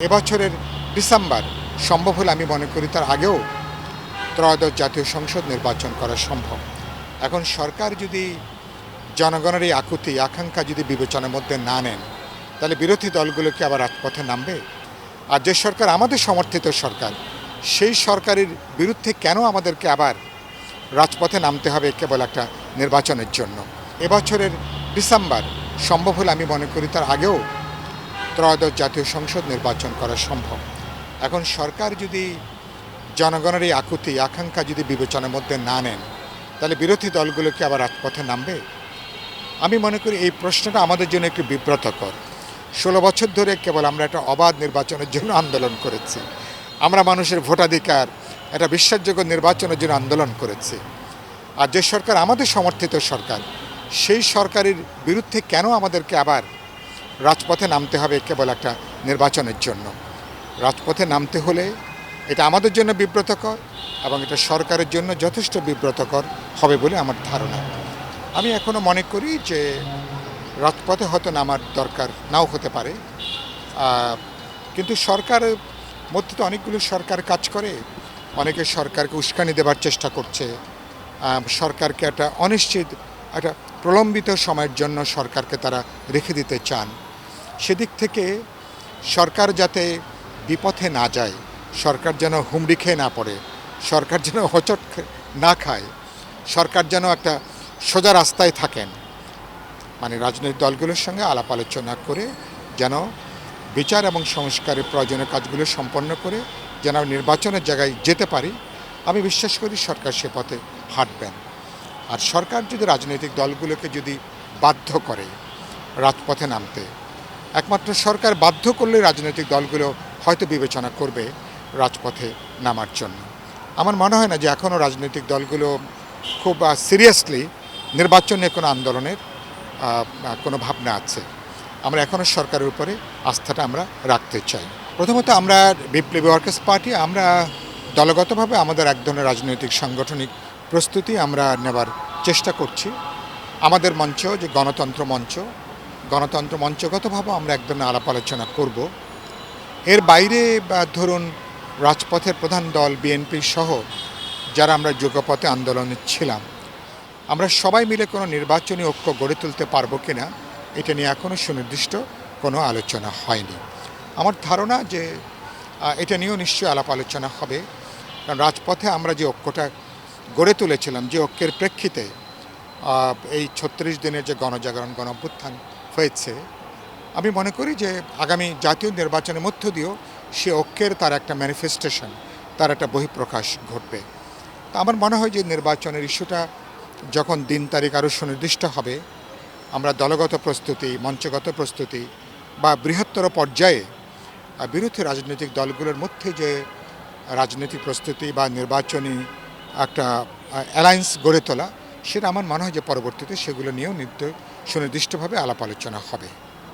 এবছরের ডিসেম্বর সম্ভব হলে আমি মনে করি তার আগেও ত্রয়োদশ জাতীয় সংসদ নির্বাচন করা সম্ভব। এখন সরকার যদি জনগণের এই আকুতি, আকাঙ্ক্ষা যদি বিবেচনার মধ্যে না নেন, তাহলে বিরোধী দলগুলোকে আবার রাজপথে নামবে? আর যে সরকার আমাদের সমর্থিত সরকার, সেই সরকারের বিরুদ্ধে কেন আমাদেরকে আবার রাজপথে নামতে হবে কেবল একটা নির্বাচনের জন্য? এবছরের ডিসেম্বর সম্ভব হলে আমি মনে করি তার আগেও ত্রয়োদশ জাতীয় সংসদ নির্বাচন করা সম্ভব। এখন সরকার যদি জনগণের এই আকুতি, আকাঙ্ক্ষা যদি বিবেচনার মধ্যে না নেন, তাহলে বিরোধী দলগুলো কি আবার রাজপথে নামবে? আমি মনে করি এই প্রশ্নটা আমাদের জন্য একটু বিব্রতকর। ষোলো বছর ধরে কেবল আমরা একটা অবাধ নির্বাচনের জন্য আন্দোলন করেছি। আমরা মানুষের ভোটাধিকার, একটা বিশ্বাসযোগ্য নির্বাচনের জন্য আন্দোলন করেছি। আর যে সরকার আমাদের সমর্থিত সরকার, সেই সরকারের বিরুদ্ধে কেন আমাদেরকে আবার রাজপথে নামতে হবে কেবল একটা নির্বাচনের জন্য। রাজপথে নামতে হলে এটা আমাদের জন্য বিব্রতকর এবং এটা সরকারের জন্য যথেষ্ট বিব্রতকর হবে বলে আমার ধারণা। আমি এখনও মনে করি যে রাজপথে হয়তো নামার দরকার নাও হতে পারে। কিন্তু সরকার মধ্যে তো অনেকগুলো সরকার কাজ করে, অনেকে সরকারকে উস্কানি দেবার চেষ্টা করছে। সরকারকে একটা অনিশ্চিত, একটা প্রলম্বিত সময়ের জন্য সরকারকে তারা রেখে দিতে চান। সেদিক থেকে সরকার যাতে বিপথে না যায়, সরকার যেন হুমড়ি খেয়ে না পড়ে, সরকার যেন হোঁচট না খায়, সরকার যেন একটা সোজা রাস্তায় থাকেন। মানে রাজনৈতিক দলগুলোর সঙ্গে আলাপ আলোচনা করে যেন বিচার এবং সংস্কারের প্রয়োজনীয় কাজগুলো সম্পন্ন করে যেন নির্বাচনের জায়গায় যেতে পারি, আমি বিশ্বাস করি সরকার সে পথে হাঁটবেন। আর সরকার যদি রাজনৈতিক দলগুলোকে যদি বাধ্য করে রাজপথে নামতে একমাত্র সরকার বাধ্য করলে রাজনৈতিক দলগুলো হয়তো বিবেচনা করবে রাজপথে নামার জন্য। আমার মনে হয় না যে এখনও রাজনৈতিক দলগুলো খুব সিরিয়াসলি নির্বাচন কোনো আন্দোলনের কোনো ভাবনা আছে। আমরা এখনও সরকারের উপরে আস্থাটা আমরা রাখতে চাই। প্রথমত আমরা বিপ্লবী ওয়ার্কার্স পার্টি, আমরা দলগতভাবে আমাদের এক ধরনের রাজনৈতিক সাংগঠনিক প্রস্তুতি আমরা নেবার চেষ্টা করছি। আমাদের মঞ্চ যে গণতন্ত্র মঞ্চ গণতন্ত্র মঞ্চগতভাবে আমরা এক ধরনের আলাপ আলোচনা করব। এর বাইরে ধরুন রাজপথের প্রধান দল, বিএনপি সহ যারা আমরা যুগপথে আন্দোলনে ছিলাম, আমরা সবাই মিলে কোনো নির্বাচনী ঐক্য গড়ে তুলতে পারব কিনা, এটা নিয়ে এখনও সুনির্দিষ্ট কোনো আলোচনা হয়নি। আমার ধারণা যে এটা নিয়েও নিশ্চয়ই আলাপ আলোচনা হবে। কারণ রাজপথে আমরা যে ঐক্যটা গড়ে তুলেছিলাম, যে ঐক্যের প্রেক্ষিতে এই ছত্রিশ দিনের যে গণজাগরণ গণ হয়েছে। আমি মনে করি যে আগামী জাতীয় নির্বাচনের মধ্য দিয়েও সে ঐক্যের তার একটা ম্যানিফেস্টেশন তার একটা বহিঃপ্রকাশ ঘটবে। তা আমার মনে হয় যে নির্বাচনের ইস্যুটা যখন দিন তারিখ আরও সুনির্দিষ্ট হবে, আমরা দলগত প্রস্তুতি, মঞ্চগত প্রস্তুতি বা বৃহত্তর পর্যায়ে বিরোধী রাজনৈতিক দলগুলোর মধ্যে যে রাজনৈতিক প্রস্তুতি বা নির্বাচনী একটা অ্যালায়েন্স গড়ে তোলা, সেটা আমার মনে হয় যে পরবর্তীতে সেগুলো নিয়েও নির্দ সুনির্দিষ্টভাবে আলাপ আলোচনা হবে।